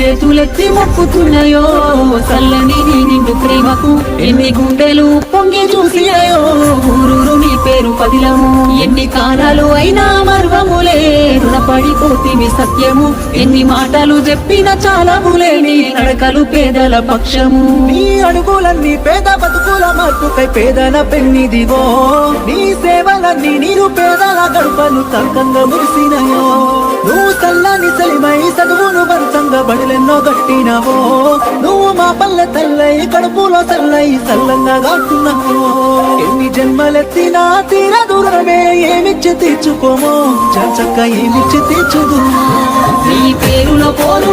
చేతులెత్తి మొక్కుతున్నాయో చల్లని నీ నిండు ప్రేమకు ఎన్ని గుండెలు పొంగి చూసినాయో ఊరూరు నీ పేరు పదిలము. ఎన్ని కాలాలు అయినా మర్వములే రుణపడిపోతివి సత్యము. ఎన్ని మాటలు చెప్పిన చాలా నీ నడకలు పేదల పక్షము. నీ అడుగులన్నీ పేద బతుకుల మార్పుకై పేదల పెన్నిదివో నీ సేవ పేదల తర్కంగా తగ్గంగా మురిసినయో? నువ్వు చల్లని సలిమై చదువును బంతంగా బడులెన్నో కట్టినవో నువ్వు మా పల్లె తల్లై కడుపులో తల్లై చల్లంగా కాటున్నావో ఎన్ని జన్మలెత్తినా తీర దూరమే ఏమిచ్చి తీర్చుకోమో? చక్క ఏమిచ్చి తీర్చుదు నీ పేరులో పోరు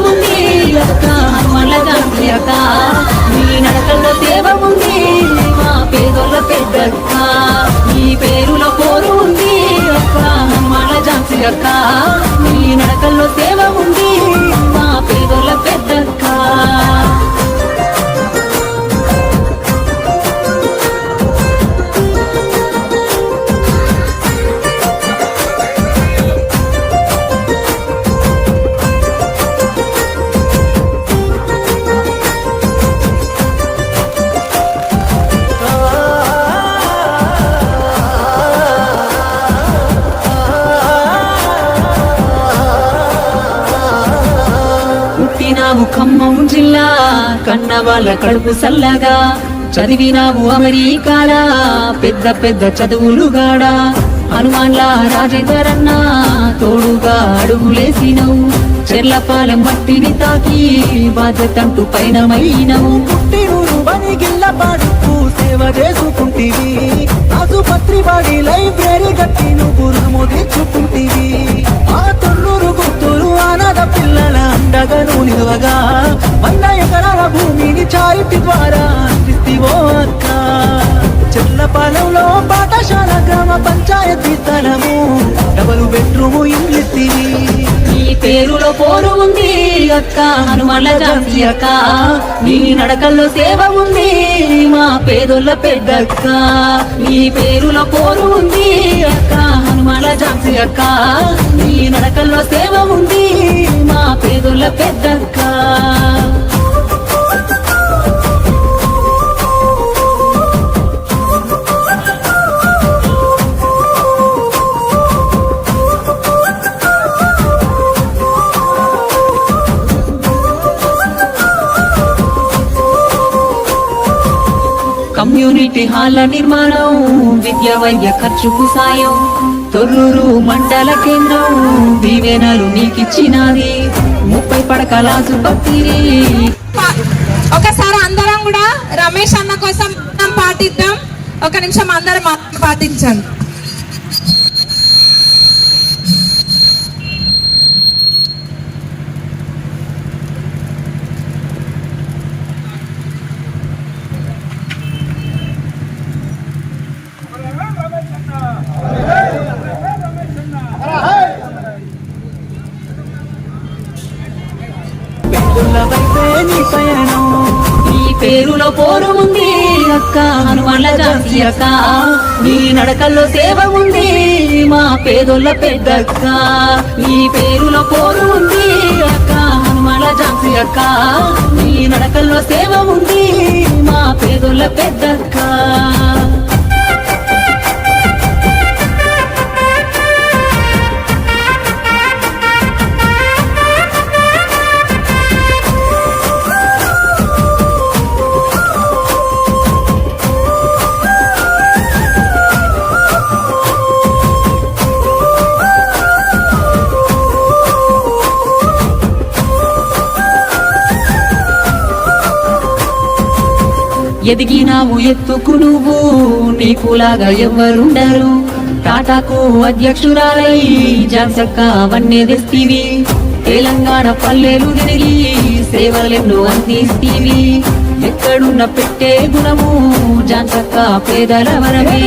చదివినావు ఖమ్మం జిల్లా కన్న వాళ్ళ కడుపు సల్లగా. చదివినావు అమెరికాలా పెద్ద పెద్ద చదువులు గాడా హనుమాన్లా రాజేందర్ తోడుగా అడుగులేసినవు. చెర్లపాలెం మట్టిని తాకి బాధ్యతంటూ పైనమైనవు పుట్టినూరు బని గిల్ల పాడుతూ సేవ చేసుకుంటివి. ఆసుపత్రి వాడి లైబ్రరీ కట్టి నువ్వు రుణము బయటి ద్వారా అందిస్తివో అక్క. చెట్లపాలెంలో పాఠశాల గ్రామ పంచాయతీ స్థలము. డబల్ బెడ్రూము ఇల్లిస్తివి నీ పేరులో పోరు ఉంది అక్క హనుమల్ల జాతి అక్క. నీ నడకల్లో సేవ ఉంది మా పేదోళ్ళ పెద్దక్క. నీ పేరులో పోరు ఉంది అక్క హనుమల జాతి అక్క. నీ నడకల్లో సేవ ఉంది మా పేదోళ్ళ పెద్దక్క. కమ్యూనిటీ హాల్ల నిర్మాణం విద్య వైద్య ఖర్చుకు సాయం తొర్రూరు మండల కేంద్రం దీవెనలు నీకిచ్చినది ముప్పై పడకల ఆసుపత్రి ఒకసారి అందరం కూడా రమేష్ అన్న కోసం మనం పాటిద్దాం. ఒక నిమిషం అందరం పాటించండి. పెట్టుల నీ పయనం. నీ పేరులో పోరు ఉంది అక్క హనుమాన్ల జాతి అక్క. నీ నడకల్లో సేవ ఉంది మా పేదోళ్ళ పెద్దక్క. నీ పేరులో పోరు ఉంది అక్క హనుమాన్ల జాతి అక్క. నీ నడకల్లో సేవ ఉంది మా పేదోళ్ళ పెద్ద ఎదిగినావు ఎత్తుకు నువ్వు నీకులాగా ఎవ్వరుండరు. టాటాకు అధ్యక్షురాలై జాన్సక్క అవన్నీ తెస్తివి. తెలంగాణ పల్లెలు తిరిగి సేవలెన్నో అందిస్తీవి. ఎక్కడున్న పెట్టే గుణము జాన్సక్క పేదల వరమే.